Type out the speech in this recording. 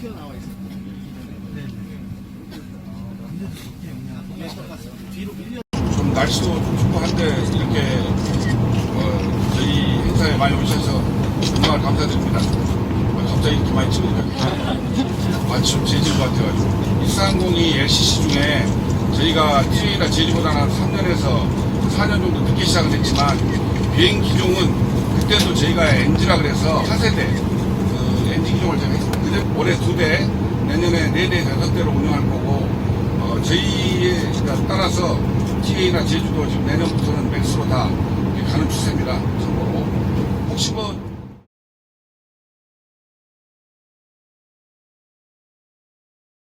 튀어나와 있어요. 네, 똑같습니다. 뒤로 밀려. 좀 날씨도 좀 춥고 한데 이렇게 어, 저희 행사에 많이 오셔서 정말 감사드립니다. 어, 갑자기 이렇게 많이 찍으니까 마침 재질 것 같아가지고 14항공이 LCC 중에 저희가 TA나 제리보다는 3년에서 4년 정도 늦게 시작을 했지만 비행 기종은 그때도 저희가 NG라 그래서 4세대 그 엔진 기종을 제가 했습니다. 근데 올해 두 대, 내년에 네 대, 다섯 대로 운영할 거고 어, 저희에 따라서 TA나 제주도 지금 내년부터는 맥스로 다 가는 추세입니다.